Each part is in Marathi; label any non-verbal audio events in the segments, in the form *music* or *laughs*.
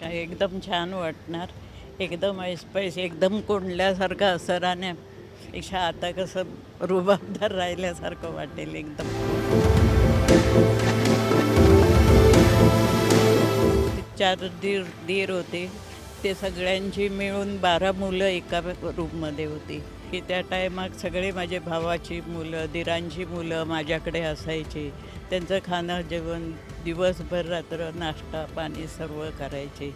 काय एकदम छान वाटणार. एकदम ऐसपैस एकदम कोंडल्यासारखं असराने पेक्षा आता कसं रुबाबदार राहिल्यासारखं वाटेल एकदम. चार दीर दीर होते. ते सगळ्यांची मिळून बारा मुलं एका रूममध्ये होती. की त्या टायमात सगळे माझे भावाची मुलं दिरांची मुलं माझ्याकडे असायची. त्यांचं खाणं जेवण दिवसभर रात्र नाश्ता पाणी सर्व करायचे.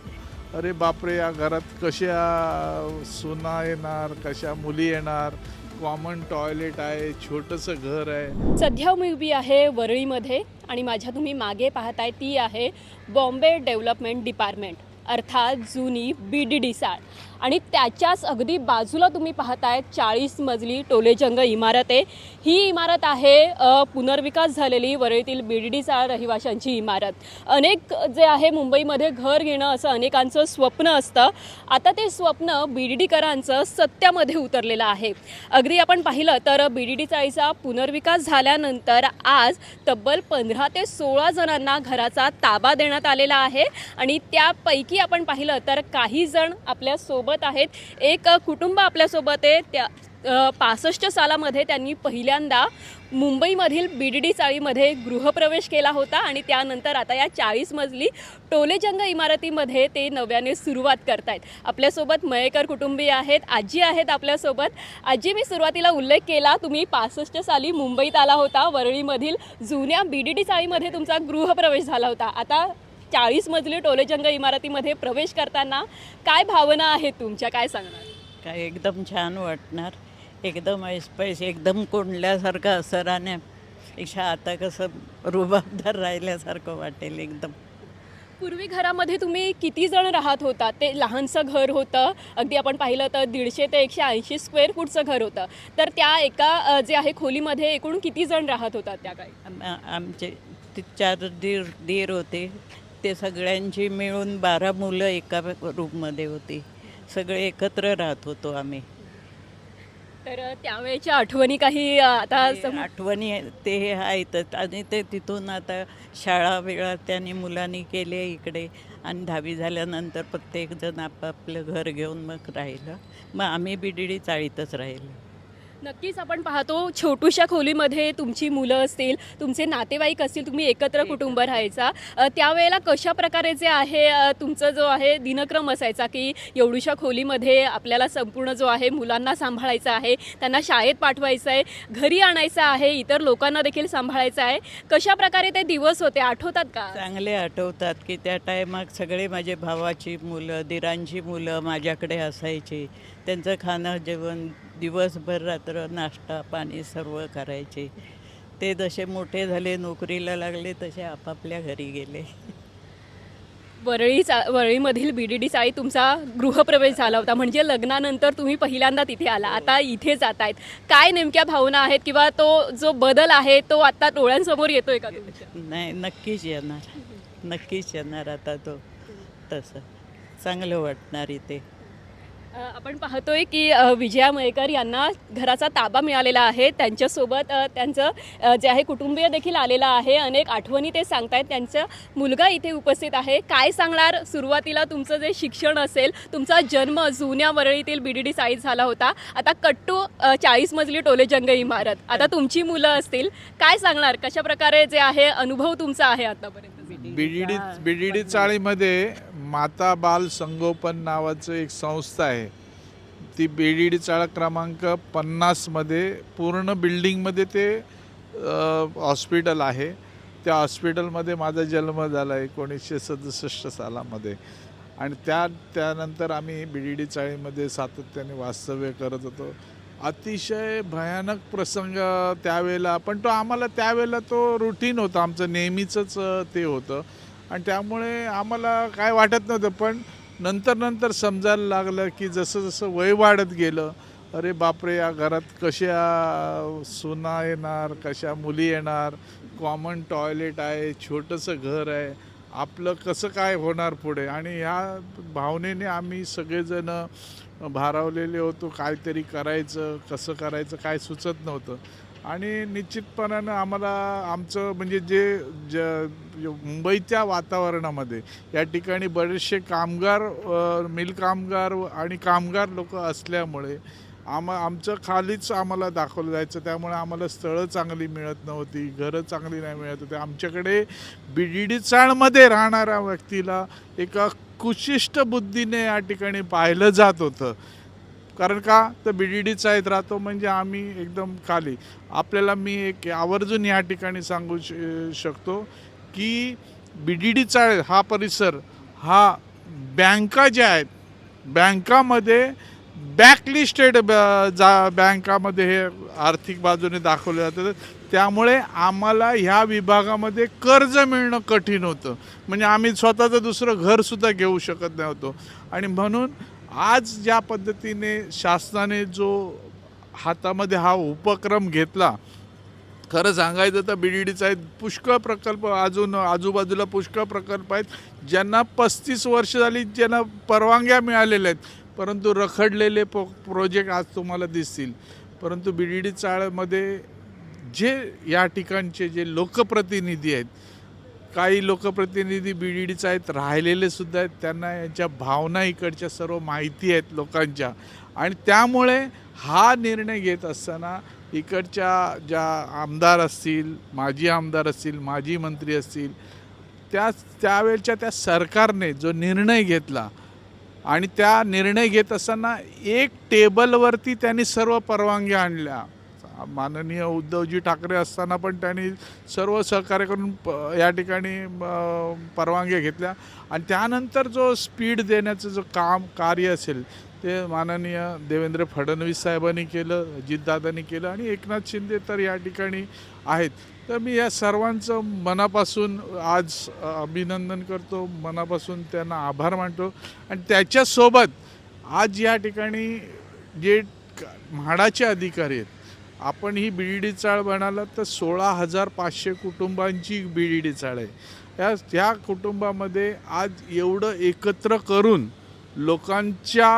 अरे बापरे या घरात कशा सुना येणार कशा मुली येणार? कॉमन टॉयलेट आहे छोटंसं घर आहे. सध्या मी उभी आहे वरळीमध्ये आणि माझ्या तुम्ही मागे पाहताय ती आहे बॉम्बे डेव्हलपमेंट डिपार्टमेंट अर्थात जुनी बी डी डी साळ. आणि त्याच्याच अगदी बाजूला तुम्ही पाहतायत चाळीस मजली टोलेजंग इमारत आहे. ही इमारत आहे पुनर्विकास झालेली वरळीतील बी डी डी रहिवाशांची इमारत. अनेक जे आहे मुंबईमध्ये घर घेणं असं अनेकांचं स्वप्न असतं. आता ते स्वप्न बी डी डीकरांचं सत्यामध्ये उतरलेलं आहे. अगदी आपण पाहिलं तर बी डी डी चाळीचा पुनर्विकास झाल्यानंतर आज तब्बल पंधरा ते सोळा जणांना घराचा ताबा देण्यात आलेला आहे. आणि त्यापैकी आपण पाहिलं तर काही जण आपल्यासोबत आहेत. एक कुटुंब आपल्यासोबत आहे. त्या पासष्ट सालामध्ये त्यांनी पहिल्यांदा मुंबईमधील बी डी डी चाळीमध्ये गृहप्रवेश केला होता आणि त्यानंतर आता या चाळीस मजली टोलेजंग इमारतीमध्ये ते नव्याने सुरुवात करतायत. आपल्यासोबत मयेकर कुटुंबीय आहेत आजी आहेत आपल्यासोबत. आजी मी सुरुवातीला उल्लेख केला तुम्ही पासष्ट साली मुंबईत आला होता. वरळीमधील जुन्या बी डी डी चाळीमध्ये तुमचा गृहप्रवेश झाला होता. आता चाळीस मजली टोलेजंग इमारतीमध्ये प्रवेश करताना काय भावना आहेत तुमच्या? काय सांगणार? काय एकदम छान वाटणार. एकदम ऐसपैस एकदम कोंडल्यासारखं असं राहण्यापेक्षा आता कसं रुबाबदार राहिल्यासारखं वाटेल एकदम. पूर्वी घरामध्ये तुम्ही किती जण राहत होता? ते लहानसं घर होतं. अगदी आपण पाहिलं तर दीडशे ते एकशे ऐंशी स्क्वेअर फूटचं घर होतं. तर त्या एका जे आहे खोलीमध्ये एकूण किती जण राहत होतात त्या आम- आमचे ते चार दीर दीर होते. ते सगळ्यांची मिळून बारा मुलं एका रूममध्ये होती. सगळे एकत्र राहत होतो आम्ही. तर त्यावेळेच्या आठवणी काही आता आठवणी ते हे आहेतच आणि ते तिथून आता शाळा वेळा त्यांनी मुलांनी केले इकडे. आणि दहावी झाल्यानंतर प्रत्येकजण आपापलं घर घेऊन मग राहिलं. मग आम्ही बिडिडी चाळीतच राहिलो. नक्कीच आपण पाहतो छोटूशा खोलीमध्ये तुमची मुलं असतील तुमचे नातेवाईक असतील तुम्ही एकत्र कुटुंब राहायचा. त्यावेळेला कशा प्रकारे जे आहे तुमचं जो आहे दिनक्रम असायचा की एवढूशा खोलीमध्ये आपल्याला संपूर्ण जो आहे मुलांना सांभाळायचा आहे त्यांना शाळेत पाठवायचं आहे घरी आणायचं आहे इतर लोकांना देखील सांभाळायचं आहे. कशा प्रकारे ते दिवस होते आठवतात का? चांगले आठवतात की त्या टायमात सगळे माझे भावाची मुलं दिरांची मुलं माझ्याकडे असायची. त्यांचं खाणं जेवण दिवसभर रात्र नाश्ता पाणी सर्व करायचे. ते जसे मोठे झाले नोकरीला लागले तसे आपापल्या घरी गेले. वरळी चा वरळीमधील बी डी डी चाळी तुमचा गृहप्रवेश झाला होता. म्हणजे लग्नानंतर तुम्ही पहिल्यांदा तिथे आला. आता इथे जात आहेत काय नेमक्या भावना आहेत? किंवा तो जो बदल आहे तो आता डोळ्यांसमोर येतोय का नाही नक्कीच येणार. नक्कीच येणार आता तो. तसं. चांगलं वाटणार इथे. आपण पाहतोय की विजया मयेकर यांना घराचा ताबा मिळालेला आहे. त्यांच्यासोबत त्यांचं जे आहे कुटुंबीय देखील आलेलं आहे. अनेक आठवणी ते सांगतायत. त्यांचा मुलगा इथे उपस्थित आहे. काय सांगणार? सुरुवातीला तुमचं जे शिक्षण असेल तुमचा जन्म जुन्या वरळीतील बी डी डी साईज झाला होता. आता कट्टू चाळीस मजली टोलेजंग इमारत. आता तुमची मुलं असतील काय सांगणार? कशा प्रकारे जे आहे अनुभव तुमचा आहे आतापर्यंत? बीडीडी बीडीडी चाळीमध्ये माता बाल संगोपन नावाचं एक संस्था आहे. ती बीडीडी क्रमांक पन्नासमध्ये पूर्ण बिल्डिंगमध्ये ते हॉस्पिटल आहे. त्या हॉस्पिटलमध्ये माझा जन्म झाला एकोणीसशे सदुसष्ट सालामध्ये. आणि त्या त्यानंतर आम्ही बीडीडी चाळीमध्ये सातत्याने वास्तव्य करत होतो. अतिशय भयानक प्रसंग त्यावेळेला पण तो आम्हाला त्यावेळेला तो रुटीन होता. आमचं नेहमीचंच ते होतं. आणि त्यामुळे आम्हाला काय वाटत नव्हतं पण नंतर नंतर समजायला लागलं की जसं जसं वय वाढत गेलं अरे बापरे या घरात कशा सुना येणार कशा मुली येणार कॉमन टॉयलेट आहे छोटंसं घर आहे आपलं कसं काय होणार पुढे? आणि ह्या भावनेने आम्ही सगळेजण भारावलेले होतो काहीतरी करायचं कसं करायचं काय सुचत नव्हतं. आणि निश्चितपणानं आम्हाला आमचं म्हणजे जे ज मुंबईच्या वातावरणामध्ये या ठिकाणी बरेचसे कामगार मिल कामगार आणि कामगार लोक असल्यामुळे आम आमचं खालीच आम्हाला दाखवलं जायचं. त्यामुळे आम्हाला स्थळं चांगली मिळत नव्हती घरं चांगली नाही मिळत होती. आमच्याकडे बी डी डी चाळमध्ये राहणाऱ्या व्यक्तीला एका कुशिष्ट बुद्धीने या ठिकाणी पाहिलं जात होतं. कारण का? तर बी डी डीचा येत राहतो म्हणजे आम्ही एकदम खाली. आपल्याला मी एक आवर्जून या ठिकाणी सांगू श शकतो की बी डी डी चाळ हा परिसर हा बँका ज्या आहेत बँकामध्ये बॅकलिस्टेड जा बँकामध्ये हे आर्थिक बाजूने दाखवले जातं त्यामुळे आम्हाला ह्या विभागामध्ये कर्ज मिळणं कठीण होतं. म्हणजे आम्ही स्वतःचं दुसरं घरसुद्धा घेऊ शकत नव्हतो. आणि म्हणून आज ज्या पद्धतीने शासनाने जो हातामध्ये हा उपक्रम घेतला खरं सांगायचं तर बी डी डीचा आहेत पुष्कळ प्रकल्प अजून आजूबाजूला पुष्कळ प्रकल्प आहेत ज्यांना पस्तीस वर्ष झाली ज्यांना परवानग्या मिळालेल्या आहेत. परंतु रखडलेले प प्रोजेक्ट आज तुम्हाला दिसतील. परंतु बी डी डी चाळमध्ये जे या ठिकाणचे जे लोकप्रतिनिधी आहेत काही लोकप्रतिनिधी बी डी डीचा आहेत राहिलेले सुद्धा आहेत. त्यांना यांच्या भावना इकडच्या सर्व माहिती आहेत लोकांच्या. आणि त्यामुळे हा निर्णय घेत असताना इकडच्या ज्या आमदार असतील माजी आमदार असतील माजी मंत्री असतील त्या त्यावेळच्या त्या सरकारने जो निर्णय घेतला आणि त्या निर्णय घेत असताना एक टेबलवरती त्यांनी सर्व परवानग्या आणल्या. माननीय उद्धवजी ठाकरे असताना पण त्यांनी सर्व सहकार्य करून प- या ठिकाणी परवानग्या घेतल्या. आणि त्यानंतर जो स्पीड देण्याचं जो काम कार्य असेल ते माननीय देवेंद्र फडणवीस साहेबांनी केलं अजितदादांनी केलं आणि एकनाथ शिंदे तर या ठिकाणी आहेत. तर मी या सर्वांचं मनापासून आज अभिनंदन करतो. मनापासून त्यांना आभार मानतो. आणि त्याच्यासोबत आज या ठिकाणी जे म्हाडाचे अधिकारी आहेत आपण ही बी चाळ म्हणाला तर सोळा हजार पाचशे कुटुंबांची बी चाळ आहे. या त्या कुटुंबामध्ये आज एवढं एकत्र करून लोकांच्या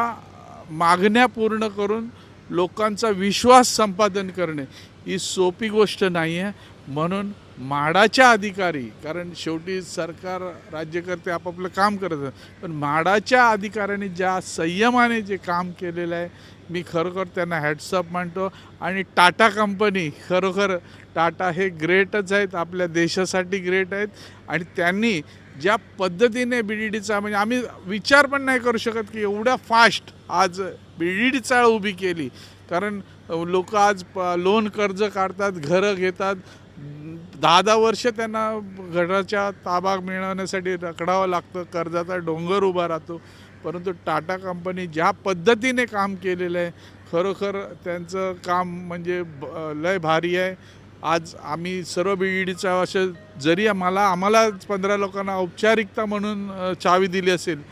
मागण्या पूर्ण करून लोकांचा विश्वास संपादन करणे ही सोपी गोष्ट नाही आहे म्हणून म्हाडाच्या अधिकारी कारण शेवटी सरकार राज्यकर्ते आपापलं काम करत पण म्हाडाच्या अधिकाऱ्यांनी ज्या संयमाने जे काम केलेलं आहे मी खरोखर त्यांना हॅट्सअप मानतो. आणि टाटा कंपनी खरोखर टाटा हे ग्रेटच आहेत आपल्या देशासाठी ग्रेट आहेत. आणि त्यांनी ज्या पद्धतीने बी डी डीचा म्हणजे आम्ही विचार पण नाही करू शकत की एवढ्या फास्ट आज बी डी डी चाळ उभी केली. कारण लोक आज प लोन कर्ज काढतात घरं घेतात दहा दहा वर्ष त्यांना घराच्या ताबा मिळवण्यासाठी रखडावं लागतं कर्जाचा डोंगर उभा राहतो. परंतु टाटा कंपनी ज्या पद्धतीने काम केलेलं आहे खरोखर त्यांचं काम म्हणजे ब- लय भारी आहे. आज आम्ही सर्व बीडीचा असं जरी आम्हाला आम्हाला पंधरा लोकांना औपचारिकता म्हणून चावी दिली असेल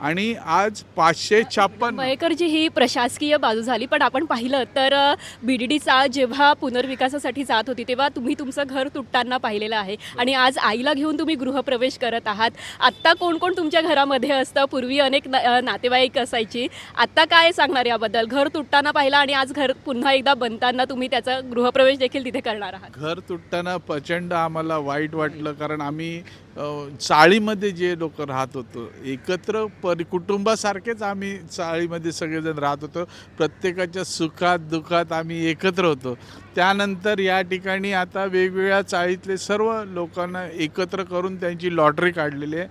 आणि आज पाचशे छाप्पन मयेकरची ही प्रशासकीय बाजू झाली पण आपण पाहिलं तर बी डी डी चाळ जेव्हा पुनर्विकासासाठी जात होती तेव्हा तुम्ही तुमचं घर तुटताना पाहिलेलं आहे. आणि आज आईला घेऊन तुम्ही गृहप्रवेश करत आहात. आत्ता कोण कोण तुमच्या घरामध्ये असतं? पूर्वी अनेक ना- नातेवाईक असायची. आत्ता काय सांगणार याबद्दल? घर तुटताना पाहिलं आणि आज घर पुन्हा एकदा बनताना तुम्ही त्याचा गृहप्रवेश देखील तिथे करणार आहात. घर तुटताना प्रचंड आम्हाला वाईट वाटलं कारण आम्ही चाळीमध्ये जे लोक राहत होतो एकत्र परि कुटुंबासारखेच आम्ही चाळीमध्ये सगळेजण राहत होतो. प्रत्येकाच्या सुखात दुःखात आम्ही एकत्र होतो. त्यानंतर या ठिकाणी आता वेगवेगळ्या चाळीतले सर्व लोकांना एकत्र करून त्यांची लॉटरी काढलेली आहे.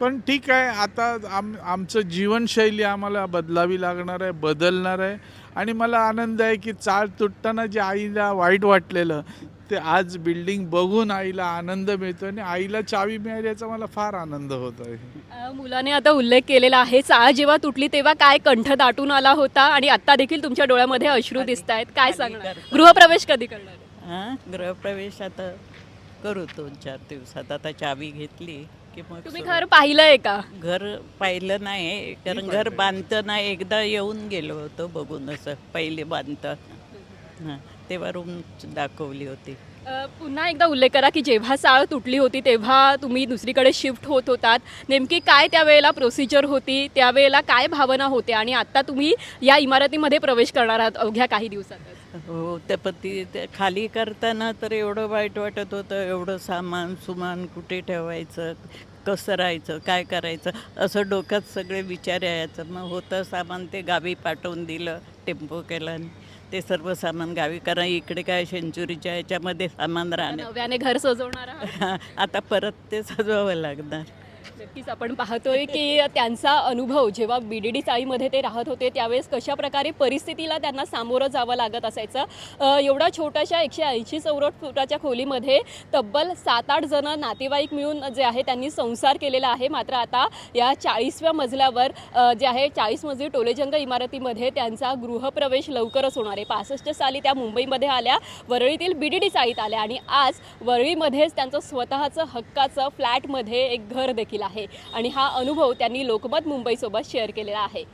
पण ठीक आहे आता आम आमचं जीवनशैली आम्हाला बदलावी लागणार आहे बदलणार आहे. आणि मला आनंद आहे की चाळ तुटताना जे आईला वाईट वाटलेलं ते आज बिल्डिंग बघून आईला आनंद मिळतो आणि आईला चावी मिळाली याचा मला फार आनंद होत. आहे अ, मुलाने आता उल्लेख केलेला आहे चाळ जेव्हा तुटली तेव्हा काय कंठ दाटून आला होता आणि आता देखील तुमच्या डोळ्यामध्ये अश्रू दिसत आहेत काय सांगणार? गृहप्रवेश कधी करणार? हां गृहप्रवेश आता करू दोन चार दिवसात. आता चावी घेतली की मग तुम्ही सुरू. घर पाहिलंय का? घर पाहिलं नाही कारण घर बांधतं नाही एकदा येऊन गेलो होतो बघून असं पहिले बांधतं तेव्हा रूम दाखवली होती. अ, पुन्हा एकदा उल्लेख करा की जेव्हा चाळ तुटली होती तेव्हा तुम्ही दुसरीकडे शिफ्ट होत होतात. नेमकी काय त्यावेळेला प्रोसिजर होती त्यावेळेला काय भावना होत्या आणि आता तुम्ही या इमारतीमध्ये प्रवेश करणार आहात अवघ्या काही दिवसातच? हो त्या पती ते खाली करताना तर एवढं वाईट वाटत होतं एवढं सामान सुमान कुठे ठेवायचं कसं राहायचं काय करायचं असं डोक्यात सगळे विचार यायचं. मग होतं सामान ते गावी पाठवून दिलं टेम्पो केला आणि ते सर्व सामान गावी कारण इकडे काय सेंचुरीच्या याच्यामध्ये सामान राहणार. नव्याने घर सजवणार *laughs* आता परत ते सजवावं लागणार. नक्कीच आपण पाहतोय की त्यांचा अनुभव जेव्हा बी डी डी चाळीमध्ये ते राहत होते त्यावेळेस कशा प्रकारे परिस्थितीला त्यांना सामोरं जावं लागत असायचं? एवढा छोट्याशा एकशे ऐंशी चौरट फुटाच्या खोलीमध्ये तब्बल सात आठ जण नातेवाईक मिळून जे आहे त्यांनी संसार केलेला आहे. मात्र आता या चाळीसव्या मजल्यावर जे आहे चाळीस मजली टोलेजंग इमारतीमध्ये त्यांचा गृहप्रवेश लवकरच होणार आहे. पासष्ट साली त्या मुंबईमध्ये आल्या वरळीतील बी डी डी चाळीत आल्या आणि आज वरळीमध्येच त्यांचं स्वतःचं हक्काचं फ्लॅटमध्ये एक घर देखील आहे. आणि हा अनुभव त्यांनी लोकमत मुंबईसोबत शेअर केलेला आहे.